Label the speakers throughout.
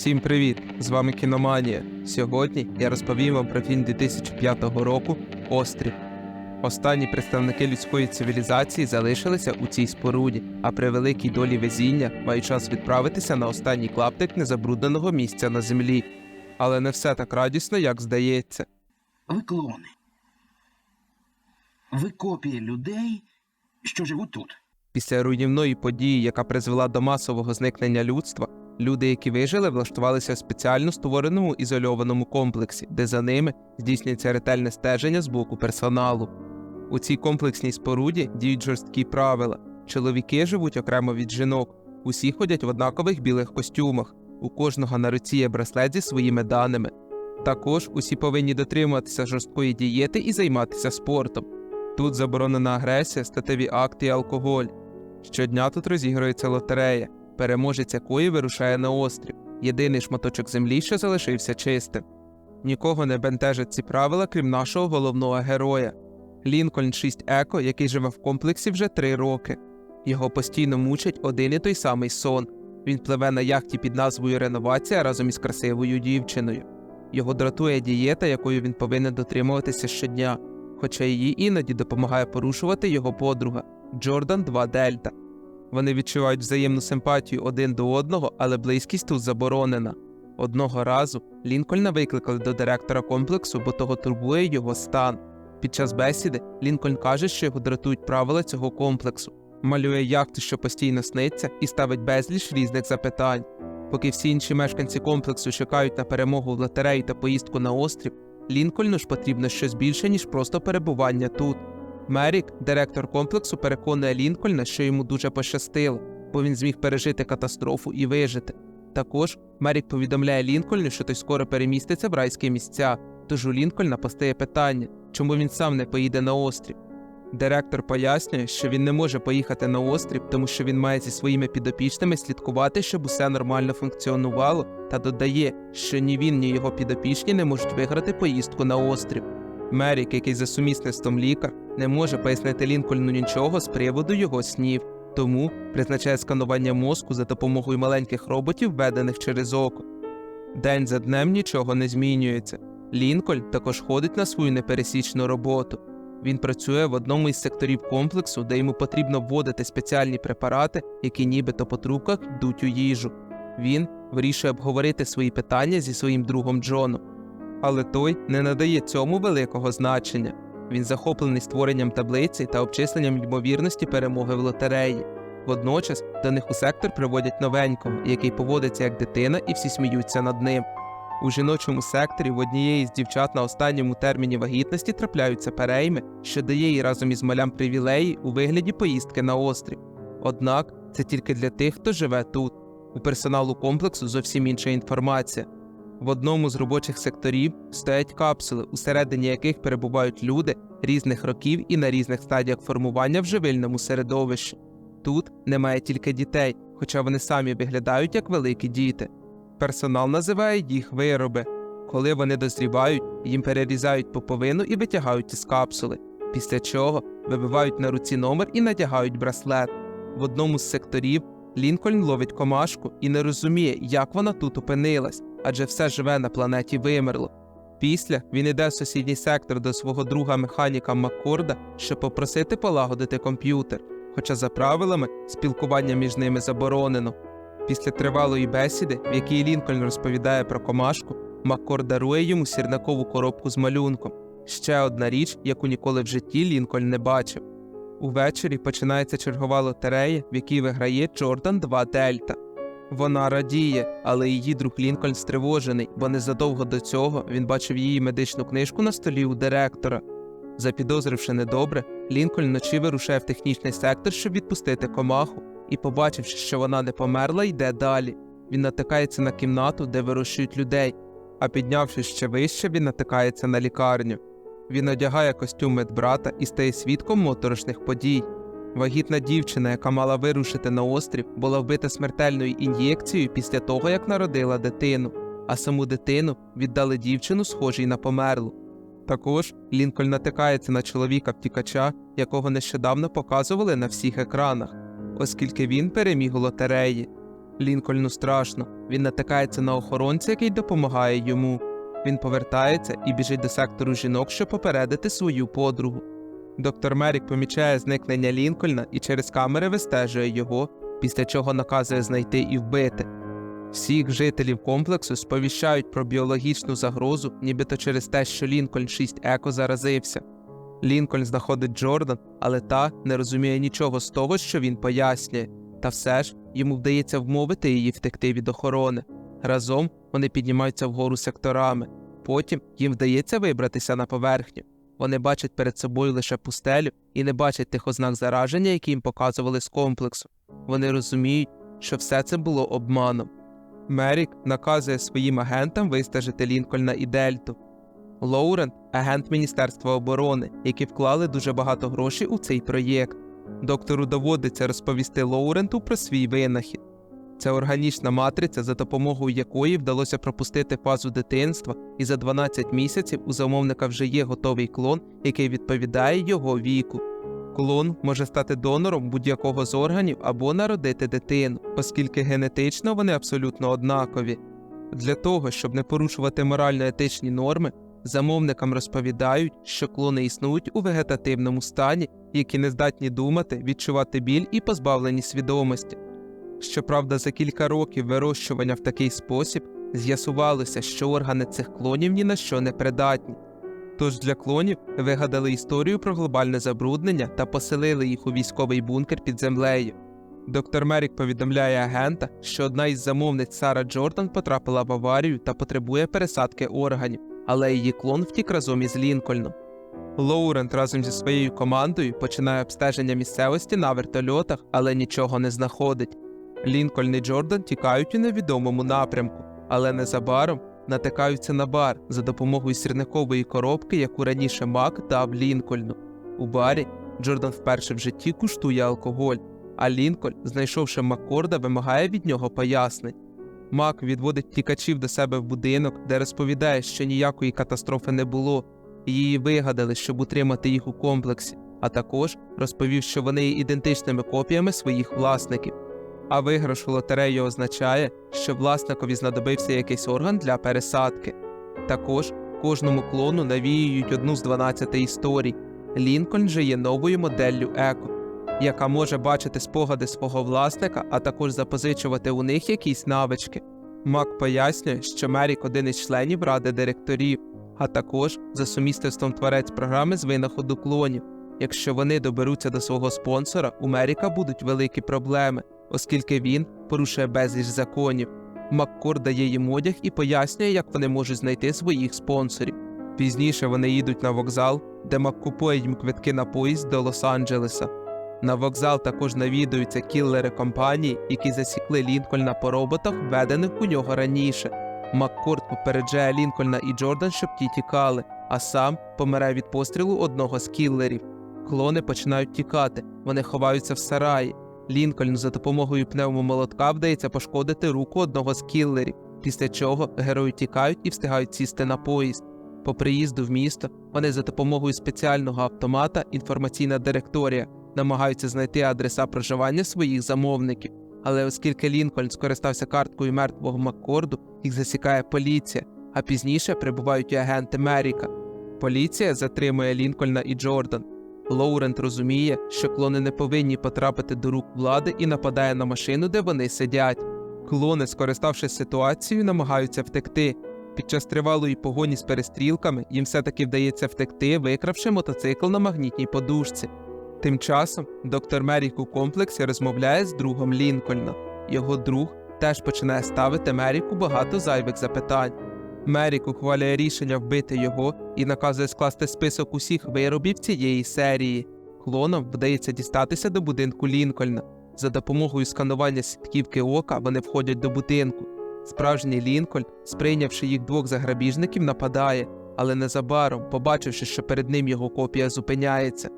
Speaker 1: Всім привіт! З вами Кіноманія. Сьогодні я розповім вам про фільм 2005 року Острів. Останні представники людської цивілізації залишилися у цій споруді, а при великій долі везіння мають час відправитися на останній клаптик незабрудненого місця на землі. Але не все так радісно, як здається.
Speaker 2: Ви клони. Ви копії людей, що живуть тут.
Speaker 1: Після руйнівної події, яка призвела до масового зникнення людства, люди, які вижили, влаштувалися в спеціально створеному ізольованому комплексі, де за ними здійснюється ретельне стеження з боку персоналу. У цій комплексній споруді діють жорсткі правила. Чоловіки живуть окремо від жінок, усі ходять в однакових білих костюмах, у кожного на руці є браслет зі своїми даними. Також усі повинні дотримуватися жорсткої дієти і займатися спортом. Тут заборонена агресія, статеві акти і алкоголь. Щодня тут розігрується лотерея, переможець якої вирушає на острів, єдиний шматочок землі, що залишився чистим. Нікого не бентежать ці правила, крім нашого головного героя. Лінкольн 6 Еко, який живе в комплексі вже три роки. Його постійно мучить один і той самий сон. Він пливе на яхті під назвою Реновація разом із красивою дівчиною. Його дратує дієта, якою він повинен дотримуватися щодня, хоча її іноді допомагає порушувати його подруга Джордан 2 Дельта. Вони відчувають взаємну симпатію один до одного, але близькість тут заборонена. Одного разу Лінкольна викликали до директора комплексу, бо того турбує його стан. Під час бесіди Лінкольн каже, що його дратують правила цього комплексу, малює яхту, що постійно сниться, і ставить безліч різних запитань. Поки всі інші мешканці комплексу чекають на перемогу в лотереї та поїздку на острів, Лінкольну ж потрібно щось більше, ніж просто перебування тут. Мерік, директор комплексу, переконує Лінкольна, що йому дуже пощастило, бо він зміг пережити катастрофу і вижити. Також Мерік повідомляє Лінкольну, що той скоро переміститься в райські місця, тож у Лінкольна постає питання, чому він сам не поїде на острів. Директор пояснює, що він не може поїхати на острів, тому що він має зі своїми підопічними слідкувати, щоб усе нормально функціонувало, та додає, що ні він, ні його підопічні не можуть виграти поїздку на острів. Мерік, який за сумісництвом лікар, не може пояснити Лінкольну нічого з приводу його снів, тому призначає сканування мозку за допомогою маленьких роботів, введених через око. День за днем нічого не змінюється. Лінкольн також ходить на свою непересічну роботу. Він працює в одному із секторів комплексу, де йому потрібно вводити спеціальні препарати, які нібито по трубках йдуть у їжу. Він вирішує обговорити свої питання зі своїм другом Джоном. Але той не надає цьому великого значення. Він захоплений створенням таблиці та обчисленням ймовірності перемоги в лотереї. Водночас до них у сектор приводять новенького, який поводиться як дитина, і всі сміються над ним. У жіночому секторі в однієї з дівчат на останньому терміні вагітності трапляються перейми, що дає їй разом із малям привілеї у вигляді поїздки на острів. Однак це тільки для тих, хто живе тут. У персоналу комплексу зовсім інша інформація. В одному з робочих секторів стоять капсули, усередині яких перебувають люди різних років і на різних стадіях формування в живильному середовищі. Тут немає тільки дітей, хоча вони самі виглядають як великі діти. Персонал називає їх вироби. Коли вони дозрівають, їм перерізають поповину і витягають із капсули, після чого вибивають на руці номер і надягають браслет. В одному з секторів Лінкольн ловить комашку і не розуміє, як вона тут опинилась, адже все живе на планеті вимерло. Після він іде в сусідній сектор до свого друга механіка Маккорда, щоб попросити полагодити комп'ютер, хоча за правилами спілкування між ними заборонено. Після тривалої бесіди, в якій Лінкольн розповідає про комашку, Маккор дарує йому сірникову коробку з малюнком. Ще одна річ, яку ніколи в житті Лінкольн не бачив. Увечері починається чергова лотерея, в якій виграє Джордан 2 Дельта. Вона радіє, але її друг Лінкольн стривожений, бо незадовго до цього він бачив її медичну книжку на столі у директора. Запідозривши недобре, Лінкольн вночі вирушає в технічний сектор, щоб відпустити комаху, і, побачивши, що вона не померла, йде далі. Він натикається на кімнату, де вирощують людей, а піднявшись ще вище, він натикається на лікарню. Він одягає костюм медбрата і стає свідком моторошних подій. Вагітна дівчина, яка мала вирушити на острів, була вбита смертельною ін'єкцією після того, як народила дитину, а саму дитину віддали дівчину, схожій на померлу. Також Лінкольн натикається на чоловіка втікача, якого нещодавно показували на всіх екранах, оскільки він переміг у лотереї. Лінкольну страшно. Він натикається на охоронця, який допомагає йому. Він повертається і біжить до сектору жінок, щоб попередити свою подругу. Доктор Мерік помічає зникнення Лінкольна і через камери вистежує його, після чого наказує знайти і вбити. Всіх жителів комплексу сповіщають про біологічну загрозу, нібито через те, що Лінкольн 6 еко заразився. Лінкольн знаходить Джордан, але та не розуміє нічого з того, що він пояснює, та все ж йому вдається вмовити її втекти від охорони. Разом вони піднімаються вгору секторами. Потім їм вдається вибратися на поверхню. Вони бачать перед собою лише пустелю і не бачать тих ознак зараження, які їм показували з комплексу. Вони розуміють, що все це було обманом. Мерік наказує своїм агентам вистежити Лінкольна і Дельту. Лоурен агент Міністерства оборони, які вклали дуже багато грошей у цей проєкт. Доктору доводиться розповісти Лоуренту про свій винахід. Це органічна матриця, за допомогою якої вдалося пропустити фазу дитинства, і за 12 місяців у замовника вже є готовий клон, який відповідає його віку. Клон може стати донором будь-якого з органів або народити дитину, оскільки генетично вони абсолютно однакові. Для того, щоб не порушувати морально-етичні норми, замовникам розповідають, що клони існують у вегетативному стані, які не здатні думати, відчувати біль і позбавлені свідомості. Щоправда, за кілька років вирощування в такий спосіб з'ясувалося, що органи цих клонів ні на що не придатні. Тож для клонів вигадали історію про глобальне забруднення та поселили їх у військовий бункер під землею. Доктор Мерік повідомляє агента, що одна із замовниць Сара Джордан потрапила в аварію та потребує пересадки органів, але її клон втік разом із Лінкольном. Лоурент разом зі своєю командою починає обстеження місцевості на вертольотах, але нічого не знаходить. Лінкольн і Джордан тікають у невідомому напрямку, але незабаром натикаються на бар за допомогою сірникової коробки, яку раніше Мак дав Лінкольну. У барі Джордан вперше в житті куштує алкоголь, а Лінкольн, знайшовши Маккорда, вимагає від нього пояснень. Мак відводить тікачів до себе в будинок, де розповідає, що ніякої катастрофи не було, і її вигадали, щоб утримати їх у комплексі, а також розповів, що вони є ідентичними копіями своїх власників. А виграш у лотерею означає, що власникові знадобився якийсь орган для пересадки. Також кожному клону навіюють одну з 12 історій. Лінкольн же є новою моделлю Еко, яка може бачити спогади свого власника, а також запозичувати у них якісь навички. Мак пояснює, що Мерік один із членів ради директорів, а також за сумісництвом творець програми з винаходу клонів. Якщо вони доберуться до свого спонсора, у Меріка будуть великі проблеми, оскільки він порушує безліч законів. Маккор дає їм одяг і пояснює, як вони можуть знайти своїх спонсорів. Пізніше вони їдуть на вокзал, де Мак купує їм квитки на поїзд до Лос-Анджелеса. На вокзал також навідуються кіллери компанії, які засікли Лінкольна по роботах, введених у нього раніше. Маккорд попереджає Лінкольна і Джордан, щоб ті тікали, а сам помирає від пострілу одного з кіллерів. Клони починають тікати, вони ховаються в сараї. Лінкольн за допомогою пневмомолотка вдається пошкодити руку одного з кіллерів, після чого герої тікають і встигають сісти на поїзд. По приїзду в місто вони за допомогою спеціального автомата інформаційна директорія намагаються знайти адреса проживання своїх замовників. Але оскільки Лінкольн скористався карткою мертвого Маккорду, їх засікає поліція, а пізніше прибувають і агенти Меріка. Поліція затримує Лінкольна і Джордан. Лоурент розуміє, що клони не повинні потрапити до рук влади і нападає на машину, де вони сидять. Клони, скориставшись ситуацією, намагаються втекти. Під час тривалої погоні з перестрілками їм все-таки вдається втекти, викравши мотоцикл на магнітній подушці. Тим часом доктор Мерік у комплексі розмовляє з другом Лінкольна. Його друг теж починає ставити Меріку багато зайвих запитань. Мерік ухвалює рішення вбити його і наказує скласти список усіх виробів цієї серії. Клонам вдається дістатися до будинку Лінкольна. За допомогою сканування сітківки ока вони входять до будинку. Справжній Лінкольн, сприйнявши їх двох за грабіжників, нападає, але незабаром, побачивши, що перед ним його копія зупиняється.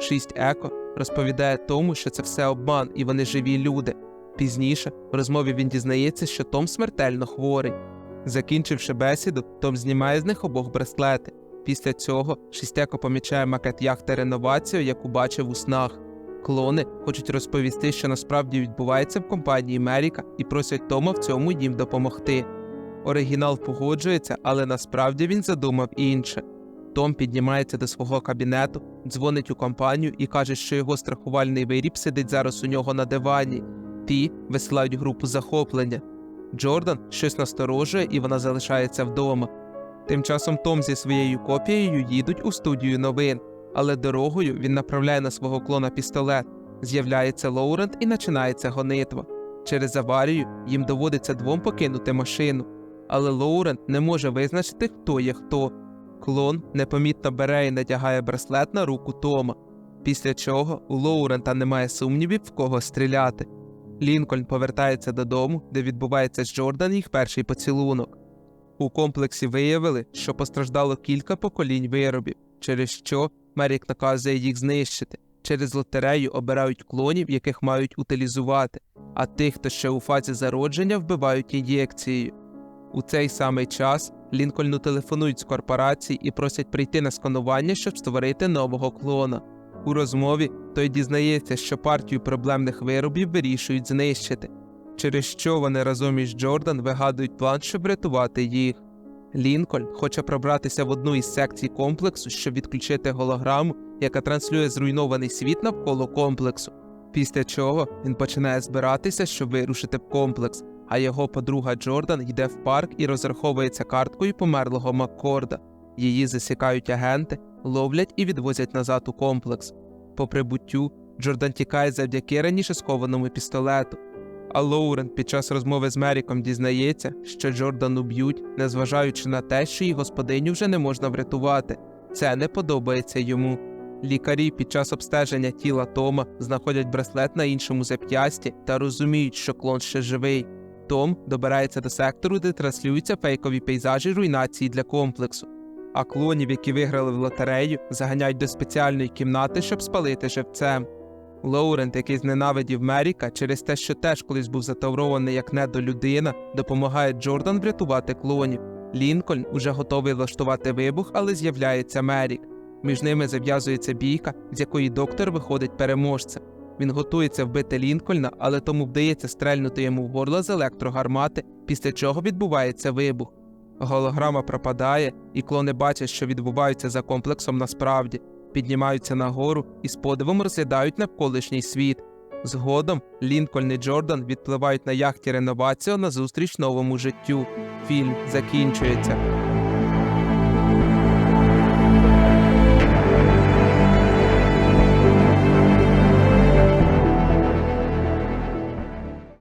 Speaker 1: Шість еко розповідає тому, що це все обман і вони живі люди. Пізніше в розмові він дізнається, що Том смертельно хворий. Закінчивши бесіду, Том знімає з них обох браслети. Після цього Шістяко помічає макет яхти реновацію, яку бачив у снах. Клони хочуть розповісти, що насправді відбувається в компанії Меріка, і просять Тома в цьому їм допомогти. Оригінал погоджується, але насправді він задумав інше. Том піднімається до свого кабінету, дзвонить у компанію і каже, що його страхувальний виріб сидить зараз у нього на дивані. Ті висилають групу захоплення. Джордан щось насторожує і вона залишається вдома. Тим часом Том зі своєю копією їдуть у студію новин, але дорогою він направляє на свого клона пістолет. З'являється Лоурент і починається гонитва. Через аварію їм доводиться двом покинути машину, але Лоурент не може визначити, хто є хто. Клон непомітно бере і надягає браслет на руку Тома, після чого у Лоурента немає сумнівів, в кого стріляти. Лінкольн повертається додому, де відбувається з Джордан їх перший поцілунок. У комплексі виявили, що постраждало кілька поколінь виробів, через що Мерік наказує їх знищити. Через лотерею обирають клонів, яких мають утилізувати, а тих, хто ще у фазі зародження, вбивають ін'єкцією. У цей самий час Лінкольну телефонують з корпорації і просять прийти на сканування, щоб створити нового клона. У розмові той дізнається, що партію проблемних виробів вирішують знищити, через що вони разом із Джордан вигадують план, щоб рятувати їх. Лінкольн хоче пробратися в одну із секцій комплексу, щоб відключити голограму, яка транслює зруйнований світ навколо комплексу. Після чого він починає збиратися, щоб вирушити в комплекс, а його подруга Джордан йде в парк і розраховується карткою померлого Маккорда. Її засікають агенти, ловлять і відвозять назад у комплекс. По прибуттю Джордан тікає завдяки раніше скованому пістолету. А Лоурен під час розмови з Меріком дізнається, що Джордан уб'ють, незважаючи на те, що її господиню вже не можна врятувати. Це не подобається йому. Лікарі під час обстеження тіла Тома знаходять браслет на іншому зап'ясті та розуміють, що клон ще живий. Том добирається до сектору, де транслюються фейкові пейзажі руйнації для комплексу. А клонів, які виграли в лотерею, заганяють до спеціальної кімнати, щоб спалити живцем. Лоурент, який зненавидів Меріка через те, що теж колись був затаврований як недолюдина, допомагає Джордан врятувати клонів. Лінкольн уже готовий влаштувати вибух, але з'являється Мерік. Між ними зав'язується бійка, з якої доктор виходить переможцем. Він готується вбити Лінкольна, але тому вдається стрельнути йому в горло з електрогармати, після чого відбувається вибух. Голограма пропадає, і клони бачать, що відбувається за комплексом насправді, піднімаються нагору і з подивом розглядають навколишній світ. Згодом Лінкольн і Джордан відпливають на яхті реновацію на зустріч новому життю. Фільм закінчується.